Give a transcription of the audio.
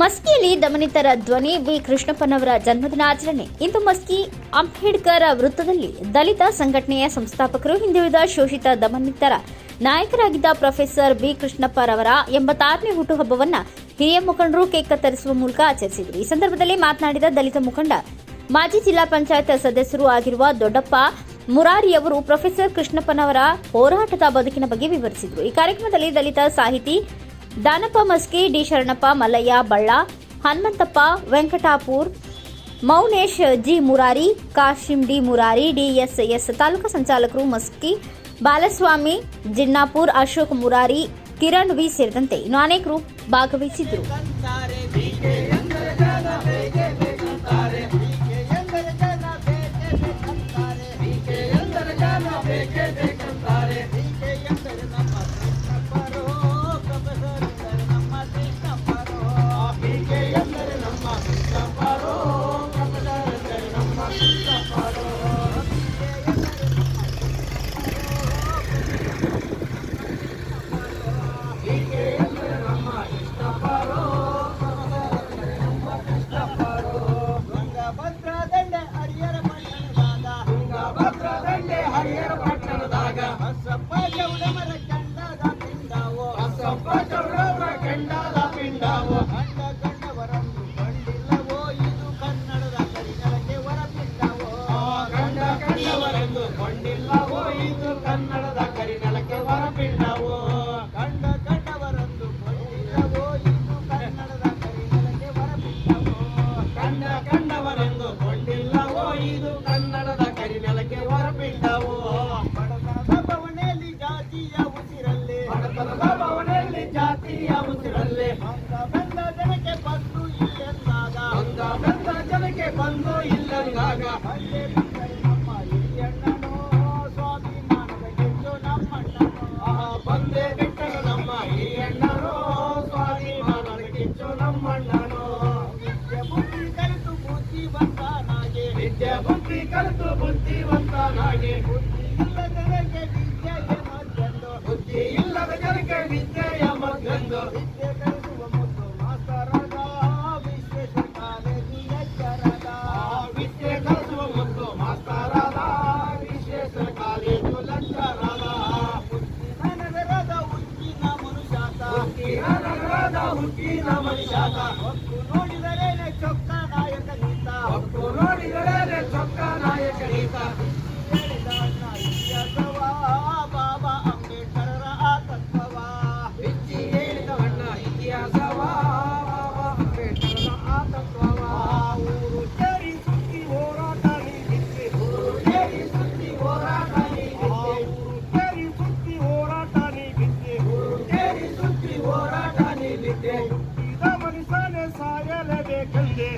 ಮಸ್ಕಿಯಲ್ಲಿ ದಮನಿತರ ಧ್ವನಿ ವಿ. ಕೃಷ್ಣಪ್ಪನವರ ಜನ್ಮದಿನ ಆಚರಣೆ. ಇಂದು ಮಸ್ಕಿ ಅಂಬೇಡ್ಕರ್ ವೃತ್ತದಲ್ಲಿ ದಲಿತ ಸಂಘಟನೆಯ ಸಂಸ್ಥಾಪಕರು ಹಿಂದುಳಿದ ಶೋಷಿತ ದಮನಿತರ ನಾಯಕರಾಗಿದ್ದ ಪ್ರೊಫೆಸರ್ ಬಿ ಕೃಷ್ಣಪ್ಪರವರ ಎಂಬತ್ತಾರನೇ ಹುಟ್ಟುಹಬ್ಬವನ್ನ ಹಿರಿಯ ಮುಖಂಡರು ಕೇಕ್ ಕತ್ತರಿಸುವ ಮೂಲಕ ಆಚರಿಸಿದರು. ಈ ಸಂದರ್ಭದಲ್ಲಿ ಮಾತನಾಡಿದ ದಲಿತ ಮುಖಂಡ, ಮಾಜಿ ಜಿಲ್ಲಾ ಪಂಚಾಯತ್ ಸದಸ್ಯರು ಆಗಿರುವ ದೊಡ್ಡಪ್ಪ ಮುರಾರಿಯವರು ಪ್ರೊಫೆಸರ್ ಕೃಷ್ಣಪ್ಪನವರ ಹೋರಾಟದ ಬದುಕಿನ ಬಗ್ಗೆ ವಿವರಿಸಿದರು. ಈ ಕಾರ್ಯಕ್ರಮದಲ್ಲಿ ದಲಿತ ಸಾಹಿತಿ Danappa Maski, D Sharanappa Mallayya, ಬಳ್ಳ, Hanumanthappa, Venkatapur, Mounesh G Murari, Kashim D Murari, DSS taluk ಸಂಚಾಲಕರು Maski, Balaswamy, Jinnapur, Ashok Murari, Kiran V ಸೇರಿದಂತೆ ಇನ್ನು ಅನೇಕರು ಭಾಗವಹಿಸಿದ್ದರು. విద్య బుద్ధి కలుపు బుద్ధివంతలాగే బుద్ధి ఇల్లద కనుక విద్యయ మగ్గందు విద్య కలుసు ముందు మాస్తారాదా విశ్వేశ్వర కాలేజు లంచరాదా ఉక్కిన మనుషాత. ఉక్కిన మనుషాత. కందే